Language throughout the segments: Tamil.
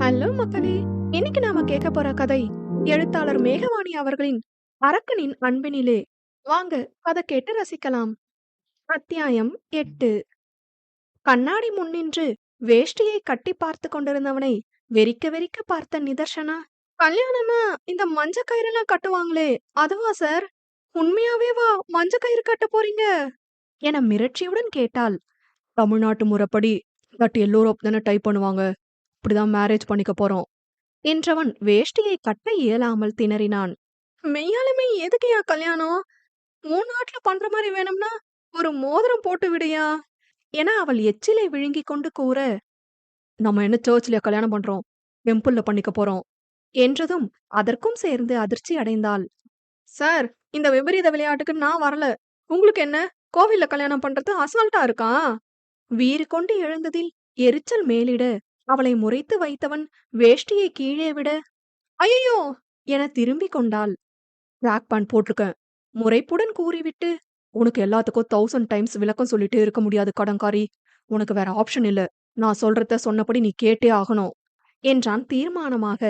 ஹலோ மக்களே இன்னைக்கு நாம கேட்க போற கதை எழுத்தாளர் மேகவாணி அவர்களின் அரக்கனின் அன்பினிலே. வாங்க கதை கேட்டு ரசிக்கலாம். அத்தியாயம் எட்டு. கண்ணாடி முன்னின்று வேஷ்டியை கட்டி பார்த்து கொண்டிருந்தவனை வெறிக்க வெறிக்க பார்த்த நிதர்ஷனா கல்யாணம்னா இந்த மஞ்ச கயிறெல்லாம் கட்டுவாங்களே அதுவா சார்? உண்மையாவேவா மஞ்ச கயிறு கட்ட போறீங்க? என மிரட்சியுடன் கேட்டாள். தமிழ்நாட்டு முறைப்படி தட் எல்லோரும் தானே டைப் பண்ணுவாங்க. இப்படிதான் மேரேஜ் பண்ணிக்க போறோம் என்றவன் வேஷ்டியை கட்ட இயலாமல் திணறினான். மெய்யாலுமே எதுக்குயா கல்யாணம்? மூணு நாட்டுல பண்ற மாதிரி வேணும்னா ஒரு மோதிரம் போட்டு விடுயா என அவள் எச்சிலை விழுங்கிக் கொண்டு கூற நம்ம என்ன சர்ச்லயா கல்யாணம் பண்றோம் டெம்பிள்ல பண்ணிக்க போறோம் என்றதும் அதற்கும் சேர்ந்து அதிர்ச்சி அடைந்தாள். சார் இந்த விபரீத விளையாட்டுக்கு நான் வரல. உங்களுக்கு என்ன கோவில்ல கல்யாணம் பண்றது அசால்ட்டா இருக்கா? வீறு கொண்டு எழுந்ததில் எரிச்சல் மேலிட அவளை முறைத்து வைத்தவன் வேஷ்டியை கீழே விட ஐயோ என திரும்பிக் கொண்டாள். பிளாக் பேண்ட் போட்டிருக்கேன் முறைப்புடன் கூறிவிட்டு உனக்கு எல்லாத்துக்கும் தௌசண்ட் டைம்ஸ் விளக்கம் சொல்லிட்டே இருக்க முடியாது கடங்காரி உனக்கு வேற ஆப்ஷன் இல்ல. நான் சொல்றத சொன்னபடி நீ கேட்டே ஆகணும். என்றான் தீர்மானமாக.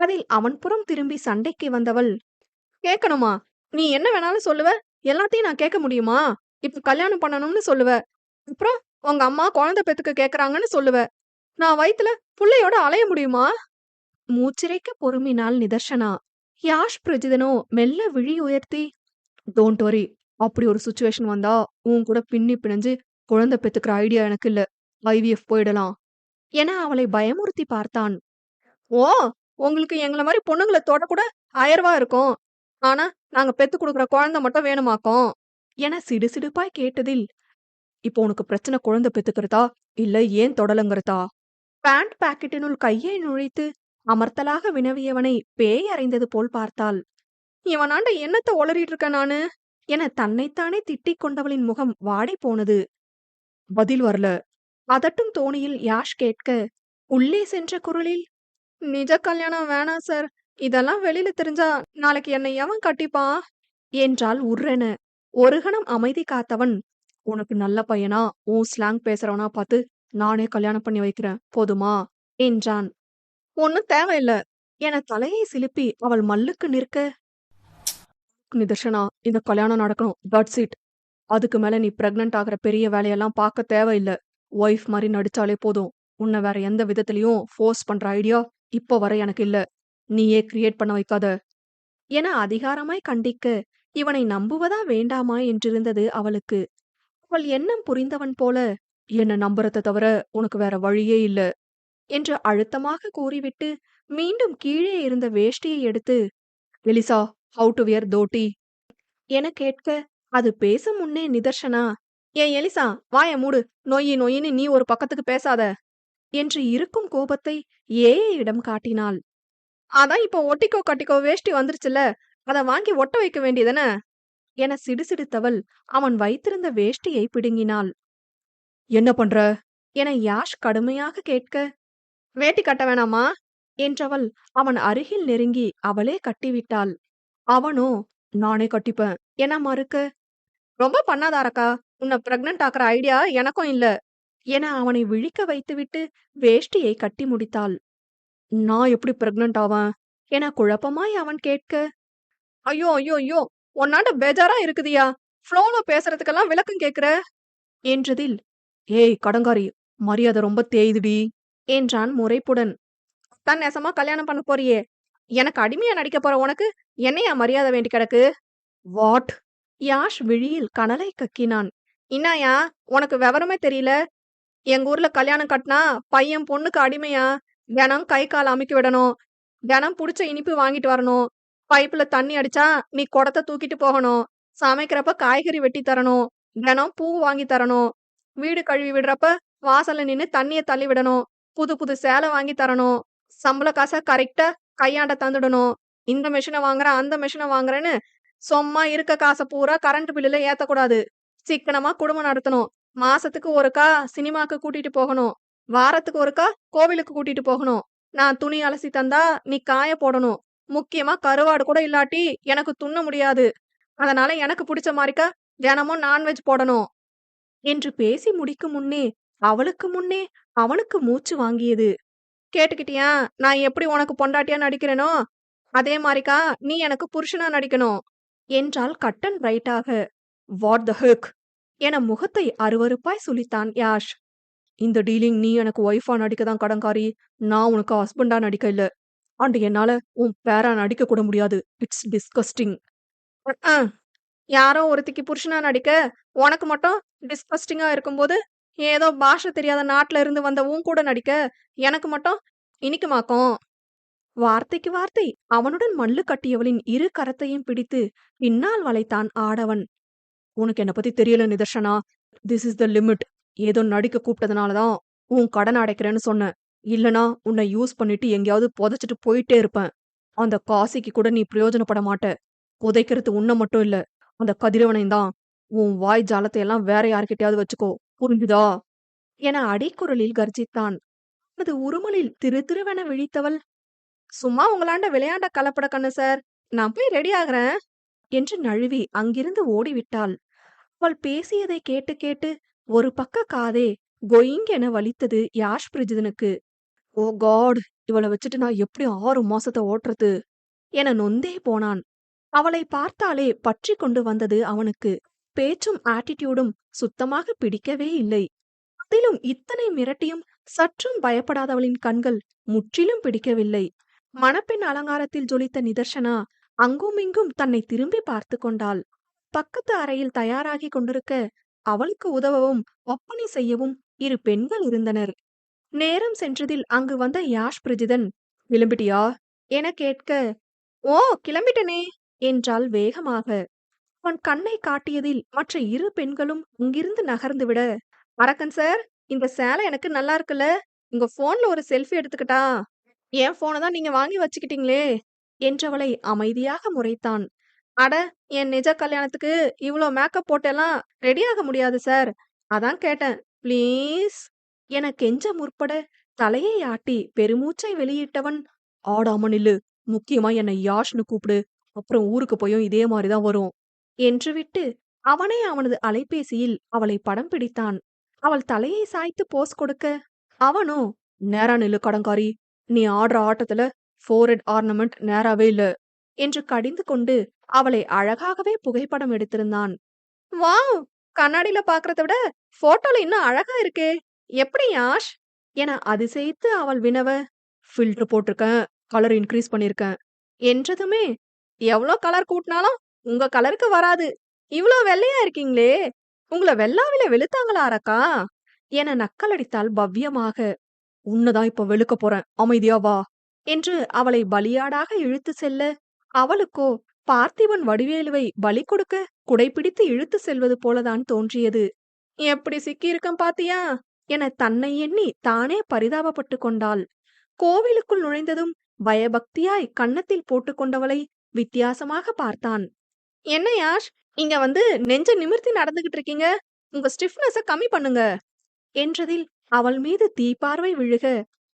அதில் அவன் புறம் திரும்பி சண்டைக்கு வந்தவள் கேட்கணுமா நீ என்ன வேணாலும் சொல்லுவ. எல்லாத்தையும் நான் கேட்க முடியுமா? இப்ப கல்யாணம் பண்ணணும்னு சொல்லுவ. அப்புறம் உங்க அம்மா குழந்தை பெத்துக்க கேக்குறாங்கன்னு சொல்லுவ. நான் வயித்துல புள்ளையோட அலைய முடியுமா? மூச்சிறைக்க பொறுமினால் நிதர்ஷனா யாஷ் பிரஜிதனோ மெல்ல விழி உயர்த்தி டோன்ட் வரி அப்படி ஒரு சுச்சுவேஷன் வந்தா உன் கூட பின்னி பிணைஞ்சு குழந்தை பெத்துக்கிற ஐடியா எனக்கு இல்ல. ஐவிஎஃப் போயிடலாம். என அவளை பயமுறுத்தி பார்த்தான். ஓ உங்களுக்கு எங்கள மாதிரி பொண்ணுங்களை தொடக்கூட அயர்வா இருக்கும். ஆனா நாங்க பெத்து கொடுக்குற குழந்தை மட்டும் வேணுமாக்கும்? என சிடுசிடுப்பாய் கேட்டதில் இப்போ உனக்கு பிரச்சனை குழந்தை பெத்துக்கிறதா? இல்ல ஏன் தொடலங்கிறதா? பேண்ட் பாக்கெட்டினுள் கையை நுழைத்து அமர்த்தலாக வினவியவனை பேய் அறைந்தது போல் பார்த்தாள். இவனாண்ட என்னத்த ஒளறிட்டு இருக்க நானு? என தன்னைத்தானே திட்டிக் கொண்டவளின் முகம் வாடி போனது. பதில் வரல. அதட்டும் தோணியில் யாஷ் கேட்க உள்ளே சென்ற குரலில் நிஜ கல்யாணம் வேணாம் சார். இதெல்லாம் வெளியில தெரிஞ்சா நாளைக்கு என்னை எவன் கட்டிப்பா? என்றால் உர்ரென. ஒரு கணம் அமைதி காத்தவன் உனக்கு நல்ல பையனா? உன் ஸ்லாங் பேசுறவனா பார்த்து நானே கல்யாணம் பண்ணி வைக்கிறேன் போதுமா? என்றான். ஒன்னும் தேவையில்ல. என தலையை சிலுப்பி அவள் மல்லுக்கு நிற்க. நிதர்ஷனா இந்த கல்யாணம் நடக்கணும். தட்ஸ் இட் அதுக்கு மேல நீ பிரெக்னன்ட் ஆகிற பெரிய வேலையெல்லாம் பார்க்க தேவையில்ல. ஒய்ஃப் மாதிரி நடிச்சாலே போதும். உன்னை வேற எந்த விதத்திலையும் ஃபோர்ஸ் பண்ற ஐடியா இப்போ வர எனக்கு இல்ல. நீயே கிரியேட் பண்ண வைக்காத. என அதிகாரமாய் கண்டிக்க இவனை நம்புவதா வேண்டாமா? என்றிருந்தது அவளுக்கு. அவள் எண்ணம் புரிந்தவன் போல என்ன நம்புறத தவிர உனக்கு வேற வழியே இல்ல என்று அழுத்தமாக கூறிவிட்டு மீண்டும் கீழே இருந்த வேஷ்டியை எடுத்து எலிசா ஹவு டு வியர் தோட்டி என கேட்க அது பேசும் முன்னே நிதர்ஷனா? ஏன் எலிசா வாய மூடு. நொய்யி நொய்யின்னு நீ ஒரு பக்கத்துக்கு பேசாத என்று இருக்கும் கோபத்தை ஏயிடம் காட்டினாள். அதான் இப்போ ஒட்டிக்கோ கட்டிக்கோ வேஷ்டி வந்துருச்சுல அத வாங்கி ஒட்ட வைக்க வேண்டியதானே என சிடுசிடுத்தவள் அவன் வைத்திருந்த வேஷ்டியை பிடுங்கினாள். என்ன பண்ற? என யாஷ் கடுமையாக கேட்க? வேட்டி கட்ட வேணாமா? என்றவள் அவன் அருகில் நெருங்கி அவளே கட்டிவிட்டாள். அவனோ நானே கட்டிப்பேன். என மறுக்க? ரொம்ப பண்ணாதாரக்கா. உன்னை பிரெக்னன்ட் ஆக்குற ஐடியா எனக்கும் இல்ல. என அவனை விழிக்க வைத்துவிட்டு வேஷ்டியை கட்டி முடித்தாள். நான் எப்படி பிரெக்னன்ட் ஆவேன்? என குழப்பமாய் அவன் கேட்க. ஐயோ ஐயோ ஐயோ. உன்னாண்ட பேஜாரா இருக்குதியா. ஃப்ளோல பேசுறதுக்கெல்லாம் விளக்கம் கேக்குற? என்றதில் ஏய் கடங்காரி மரியாதை ரொம்ப தேயுதுடி. என்றான் முறைப்புடன். தான் நெசமா கல்யாணம் பண்ண போறியே. எனக்கு அடிமையா நடிக்க போற உனக்கு என்னையா மரியாதை வேண்டி கிடக்கு? வாட்? யாஷ் விழியில் கனலை கக்கினான். இன்னாயா உனக்கு விவரமே தெரியல? எங்க ஊர்ல கல்யாணம் கட்டினா பையன் பொண்ணுக்கு அடிமையா? தினம் கை கால் அமுக்கி விடணும். தினம் புடிச்ச இனிப்பு வாங்கிட்டு வரணும். பைப்புல தண்ணி அடிச்சா நீ குடத்தை தூக்கிட்டு போகணும். சமைக்கிறப்ப காய்கறி வெட்டி தரணும். தினம் பூ வாங்கி தரணும். வீடு கழுவி விடுறப்ப வாசல்ல நின்னு தண்ணிய தள்ளி விடணும். புது புது சேலை வாங்கி தரணும். சம்பள காசை கரெக்டா கையாண்ட தந்துடணும். இந்த மிஷினை வாங்குறேன் அந்த மிஷினை வாங்குறேன்னு சும்மா இருக்க காசை பூரா கரண்ட் பில்லுல ஏத்தக்கூடாது. சிக்கனமா குடும்பம் நடத்தணும். மாசத்துக்கு ஒருக்கா சினிமாக்கு கூட்டிட்டு போகணும். வாரத்துக்கு ஒருக்கா கோவிலுக்கு கூட்டிட்டு போகணும். நான் துணி அலசி தந்தா நீ காய போடணும். முக்கியமா கருவாடு கூட இல்லாட்டி எனக்கு துண்ண முடியாது. அதனால எனக்கு பிடிச்ச மாதிரிக்கா தினமும் நான்வெஜ் போடணும். என்று பேசி முடிக்கும் முன்னே அவளுக்கு முன்னே அவனுக்கு மூச்சு வாங்கியது. கேட்டுக்கிட்டியா? நான் எப்படி உனக்கு பொண்டாட்டியா நடிக்கிறேனோ அதே மாதிரிக்கா நீ எனக்கு புருஷனா நடிக்கணும் என்றால் கட்டன் பிரைட்டாக வாட் த ஹக் என முகத்தை அருவருப்பாய் சுழித்தான் யாஷ். இந்த டீலிங் நீ எனக்கு ஒய்ஃபா நடிக்க தான் கடன்காரி நான் உனக்கு ஹஸ்பண்டா நடிக்க இல்ல. அண்ட் என்னால உன் பேரா நடிக்க கூட முடியாது. இட்ஸ் டிஸ்கஸ்டிங் யாரோ ஒருத்திக்கு புருஷனா நடிக்க உனக்கு மட்டும் டிஸ்கஸ்டிங்காக இருக்கும்போது ஏதோ பாஷை தெரியாத நாட்டுல இருந்து வந்த உன் கூட நடிக்க எனக்கு மட்டும் இனிக்குமாக்கும். வார்த்தைக்கு வார்த்தை அவனுடன் மல்லு கட்டியவளின் இரு கரத்தையும் பிடித்து பின்னால் வளைத்தான் ஆடவன். உனக்கு என்ன பத்தி தெரியல Nidharshana? This is the limit ஏதோ நடிக்க கூப்பிட்டதுனால தான் உன் கடன் அடைக்கிறேன்னு சொன்னேன். இல்லனா உன்னை யூஸ் பண்ணிட்டு எங்கேயாவது புதைச்சிட்டு போயிட்டே இருப்பேன். அந்த காசிக்கு கூட நீ பிரயோஜனப்பட மாட்ட. புதைக்கிறது உன்னை மட்டும் இல்ல அந்த கதிரவனையும் தான். உன் வாய் ஜாலத்தை எல்லாம் வேற யார்கிட்டயாவது வச்சுக்கோ. புரிஞ்சுதா? என அடிக்குரலில் கர்ஜித்தான். அது உருமலில் திரு திருவென விழித்தவள். சும்மா உங்களாண்ட விளையாண்ட கலப்பட கண்ணு சார். நான் போய் ரெடி ஆகுறேன். என்று நழுவி அங்கிருந்து ஓடிவிட்டாள். அவள் பேசியதை கேட்டு கேட்டு ஒரு பக்க காதே கொயிங்கென வலித்தது யாஷ் பிரிஜிதனுக்கு ஓ காட் இவளை வச்சுட்டு நான் எப்படி ஆறு மாசத்தை ஓட்டுறது? என நொந்தே போனான். அவளை பார்த்தாலே பற்றி கொண்டு வந்தது அவனுக்கு. பேச்சும் ஆட்டிடியூடும் சுத்தமாக பிடிக்கவே இல்லை. அதிலும் இத்தனை மிரட்டியும் சற்றும் பயப்படாதவளின் கண்கள் முற்றிலும் பிடிக்கவில்லை. மணப்பெண் அலங்காரத்தில் ஜொலித்த நிதர்ஷனா அங்குமிங்கும் தன்னை திரும்பி பார்த்து கொண்டாள். பக்கத்து அறையில் தயாராகி கொண்டிருக்க அவளுக்கு உதவவும் ஒப்பனை செய்யவும் இரு பெண்கள் இருந்தனர். நேரம் சென்றதில் அங்கு வந்த யாஷ் பிரஜிதன் கிளம்பிட்டியா? என கேட்க ஓ கிளம்பிட்டனே என்றாள் வேகமாக. அவன் கண்ணை காட்டியதில் மற்ற இரு பெண்களும் அங்கிருந்து நகர்ந்து விட அரக்கன் சார் இந்த சேலை எனக்கு நல்லா இருக்குல்ல உங்க போன்ல ஒரு செல்ஃபி எடுத்துக்கிட்டா என் போனை தான் நீங்க வாங்கி வச்சுக்கிட்டீங்களே என்றவளை அமைதியாக முறைத்தான். அட என் நிஜ கல்யாணத்துக்கு இவ்வளோ மேக்கப் போட்டெல்லாம் ரெடியாக முடியாது சார் அதான் கேட்டேன் ப்ளீஸ் என கெஞ்ச முற்பட தலையை ஆட்டி பெருமூச்சை வெளியிட்டவன் ஆடாம நில்லு முக்கியமா என்னை யாஷ்னு கூப்பிடு அப்புறம் ஊருக்கு போயும் இதே மாதிரிதான் வரும். என்று விட்டு அவனே அவனது அலைபேசியில் அவளை படம் பிடித்தான். அவள் தலையை சாய்த்து போஸ் கொடுக்க அவனோ நேரா நில்லு கடங்காரி. நீ ஆடுற ஆட்டத்துல ஃபோரெட் ஆர்னமெண்ட் நேராவே இல்ல என்று கடிந்து கொண்டு அவளை அழகாகவே புகைப்படம் எடுத்திருந்தான். வாவ்! கண்ணாடியில பாக்குறத விட போட்டோல இன்னும் அழகா இருக்கே. எப்படி யாஷ்? என அதிசயித்து அவள் வினவ ஃபில்டர் போட்டிருக்கேன் கலர் இன்க்ரீஸ் பண்ணிருக்கேன். என்றதுமே எவ்வளோ கலர் கூட்டினாலும் உங்க கலருக்கு வராது. இவ்ளோ வெள்ளையா இருக்கீங்களே! உங்கள வெள்ளாவில வெளுத்தாங்களா அரக்கா? என நக்கலடித்தாள் பவ்யமாக. உன்னதான் இப்ப வெளுக்க போறேன். அமைதியா வா! என்று அவளை பலியாடாக இழுத்து செல்ல அவளுக்கோ பார்த்திபன் வடிவேலுவை பலி கொடுக்க குடைபிடித்து இழுத்து செல்வது போலதான் தோன்றியது. எப்படி சிக்கியிருக்கம் பாத்தியா? என தன்னை எண்ணி தானே பரிதாபப்பட்டு கொண்டாள். கோவிலுக்குள் நுழைந்ததும் பயபக்தியாய் கன்னத்தில் போட்டுக்கொண்டவளை வித்தியாசமாக பார்த்தான். என்ன யாஷ்? நீங்க வந்து நெஞ்ச நிமிர்த்தி நடந்துகிட்டு இருக்கீங்க. உங்க ஸ்டிஃப்னஸ கம்மி பண்ணுங்க. என்றதில் அவள் மீது தீபார்வை விழுக.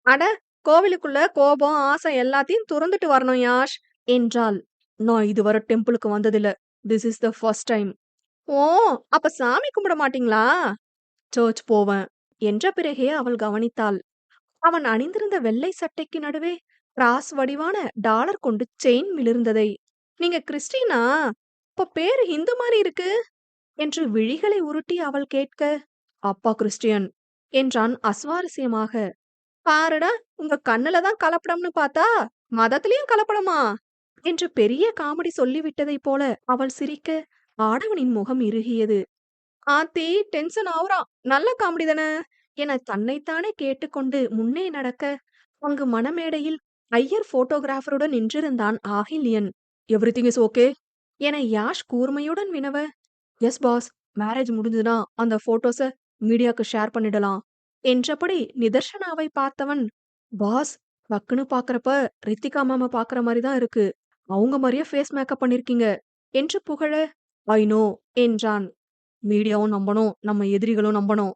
அட கோவிலுக்குள்ள கோபம் ஆசை எல்லாத்தையும் துறந்துட்டு வரணும் யாஷ்! என்றாள். நான் இதுவரை டெம்பிளுக்கு வந்ததில்ல. This is the first time ஓ அப்ப சாமி கும்பிட மாட்டீங்களா? சர்ச் போவேன். என்ற பிறகே அவள் கவனித்தாள். அவன் அணிந்திருந்த வெள்ளை சட்டைக்கு நடுவே கிராஸ் வடிவான டாலர் கொண்டு செயின் மிளிர்ந்ததை. நீங்க கிறிஸ்டினா அப்ப பேரு ஹிந்து மாதிரி இருக்கு? என்று விழிகளை உருட்டி அவள் கேட்க அப்பா கிறிஸ்டியன் என்றான் அஸ்வாரஸ்யமாக. பாருடா உங்க கண்ணுல தான் கலப்படம்னு பார்த்தா மதத்திலயும் கலப்படமா? என்று பெரிய காமெடி சொல்லிவிட்டதைப் போல அவள் சிரிக்க ஆடவனின் முகம் இறுகியது. ஆத்தி டென்ஷன் ஆவுறான் நல்ல காமெடி தானே? என தன்னைத்தானே கேட்டுக்கொண்டு முன்னே நடக்க அங்கு மணமேடையில் ஐயர் போட்டோகிராஃபருடன் நின்றிருந்தான் ஆகில்யன் எவ்ரிதிங் இஸ் ஓகே? என யாஷ் கூர்மையுடன் வினவ எஸ் பாஸ் மேரேஜ் முடிஞ்சுதுன்னா அந்த போட்டோஸ மீடியாக்கு ஷேர் பண்ணிடலாம் என்றபடி நிதர்ஷனாவை பார்த்தவன் பாஸ் பக்குன்னு பாக்குறப்ப ரித்திகா மாமா பாக்குற மாதிரி தான் இருக்கு. அவங்க மாதிரியே ஃபேஸ் மேக்கப் பண்ணிருக்கீங்க என்று புகழ ஐ நோ என்றான். மீடியாவும் நம்பணும் நம்ம எதிரிகளும் நம்பணும்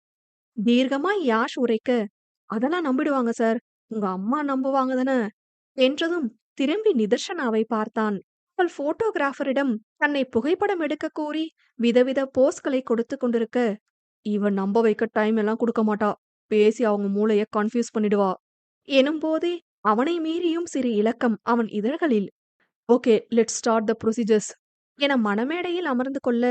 தீர்க்கமா யாஷ் உரைக்க அதெல்லாம் நம்பிடுவாங்க சார் உங்க அம்மா நம்புவாங்க தானே என்றதும் திரும்பி நிதர்ஷனாவை பார்த்தான். அவள் போட்டோகிராஃபரிடம் தன்னை புகைப்படம் எடுக்க கூறி விதவித போஸ்களை கொடுத்து கொண்டிருக்க. இவன் நம்ப வைக்க டைம் எல்லாம் கொடுக்க மாட்டா. பேசி அவங்க மூளைய கன்ஃபியூஸ் பண்ணிடுவா. எனும்போதே அவனை மீறியும் சிறு இலக்கம் அவன் இதழ்களில் okay let start the procedures என மணமேடையில் அமர்ந்து கொள்ள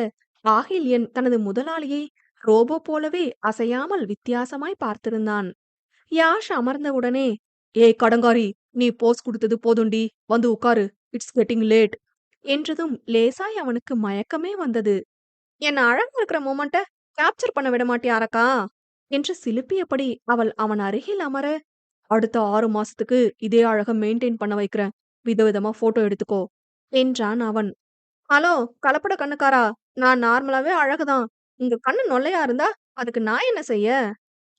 ஆகில்யன் தனது முதலாளியை ரோபோ போலவே அசையாமல் வித்தியாசமாய் பார்த்திருந்தான். யாஷ் அமர்ந்தவுடனே ஏய் கடங்காரி நீ போஸ் கொடுத்தது போதுண்டி வந்து உட்காரு இட்ஸ் கெட்டிங் லேட் என்றதும் லேசாய் அவனுக்கு மயக்கமே வந்தது. என்ன அழகா இருக்கிற மொமெண்ட்ட கேப்சர் பண்ண விட மாட்டியாரக்கா என்று சிலுப்பியபடி அவள் அவன் அருகில் அமர அடுத்த ஆறு மாசத்துக்கு இதே அழக மெயின்டைன் பண்ண வைக்கிறேன். விதவிதமா போட்டோ எடுத்துக்கோ என்றான் அவன். ஹலோ கலப்பட கண்ணுக்காரா? நான் நார்மலாவே அழகுதான். உங்க கண்ணு நொல்லையா இருந்தா அதுக்கு நான் என்ன செய்ய?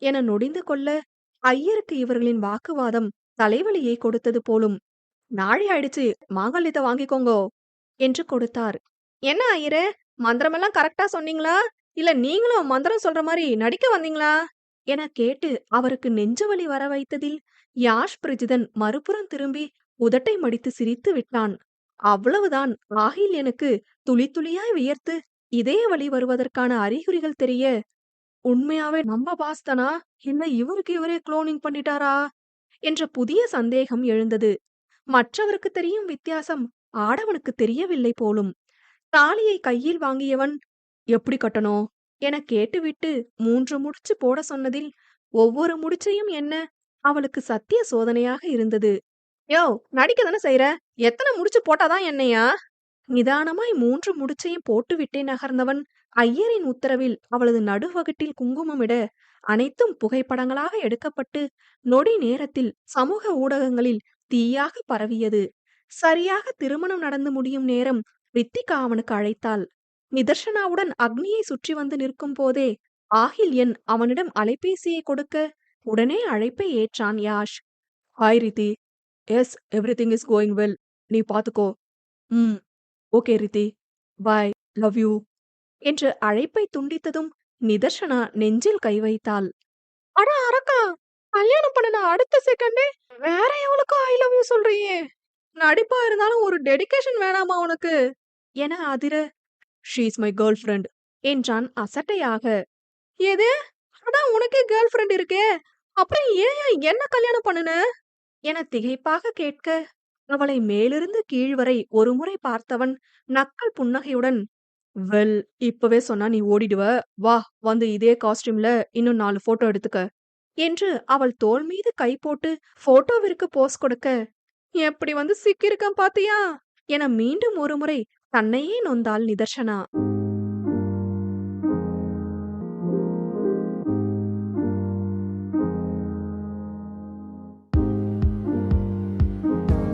என நொடிந்து கொள்ள ஐயருக்கு இவர்களின் வாக்குவாதம் தலைவலியை கொடுத்தது போலும் நாழி ஆயிடுச்சு மாங்கல்யத்தை வாங்கிக்கோங்கோ என்று கொடுத்தார். என்ன ஐயரே மந்திரமெல்லாம் கரெக்டா சொன்னீங்களா? இல்ல நீங்களும் மந்திரம் சொல்ற மாதிரி நடிக்க வந்தீங்களா? என கேட்டு அவருக்கு நெஞ்சுவலி வர வைத்ததில் யாஷ் பிரிஜிதன் மறுபுறம் திரும்பி உதட்டை மடித்து சிரித்து விட்டான். அவ்வளவுதான் ஆகில் எனக்கு துளி துளியாய் வியர்த்து இதே வழி வருவதற்கான அறிகுறிகள் தெரிய உண்மையாவே நம்ம பாஸ்தனா? என்ன இவருக்கு இவரே குளோனிங் பண்ணிட்டாரா? என்ற புதிய சந்தேகம் எழுந்தது. மற்றவருக்கு தெரியும் வித்தியாசம் ஆடவனுக்கு தெரியவில்லை போலும். தாலியை கையில் வாங்கியவன் எப்படி கட்டணும்? என கேட்டுவிட்டு மூன்று முடிச்சு போட சொன்னதில் ஒவ்வொரு முடிச்சையும் என்ன? அவளுக்கு சத்திய சோதனையாக இருந்தது. யோ நடிக்க தானே செய்யற எத்தனை முடிச்சு போட்டாதான் என்னையா? நிதானமாய் மூன்று முடிச்சையும் போட்டுவிட்டே நகர்ந்தவன் ஐயரின் உத்தரவில் அவளது நடுவகட்டில் குங்குமமிட அனைத்தும் புகைப்படங்களாக எடுக்கப்பட்டு நொடி நேரத்தில் சமூக ஊடகங்களில் தீயாக பரவியது. சரியாக திருமணம் நடந்து முடியும் நேரம் ரித்திகா அவனுக்கு அழைத்தாள். நிதர்ஷனாவுடன் அக்னியை சுற்றி வந்து நிற்கும் போதே ஆகில் என் அவனிடம் அலைபேசியை கொடுக்க உடனே அழைப்பை ஏற்றான் Yash. Hi Riddhi. Yes every is going well. நீ பாத்துக்கோ. ம். Okay Riddhi. Bye. Love you. என்று அழைப்பை துண்டித்ததும் நிதர்ஷனா நெஞ்சில் கை வைத்தாள். அட அரக்கா! கல்யாணம் பண்ணன அடுத்த செகண்டே வேற எவளுக்கும் ஐ லவ் யூ சொல்றியே. நடிப்பா இருந்தாலும் ஒரு டெடிகேஷன் வேணாமா உனக்கு? என அதிர ஷீஸ் மை கேர்ள் ஃப்ரெண்ட் என்றான் அசட்டையாக. எது? அதான் உனக்கே கேர்ள் ஃப்ரெண்ட் இருக்கே. அப்புறம் ஏன் என்ன கல்யாணம் பண்ணுன? என திகைப்பாக கேட்க அவளை மேலிருந்து கீழ் வரை ஒருமுறை பார்த்தவன் நக்கல் புன்னகையுடன் வெல் இப்பவே சொன்னா நீ ஓடிடுவ. வா வந்து இதே காஸ்டியூம்ல இன்னும் நாலு போட்டோ எடுத்துக்க. என்று அவள் தோல் மீது கை போட்டு போட்டோவிற்கு போஸ் கொடுக்க. எப்படி வந்து சிக்கியிருக்கான் பாத்தியா? என மீண்டும் ஒருமுறை தன்னையே நொந்தாள் நிதர்ஷனா.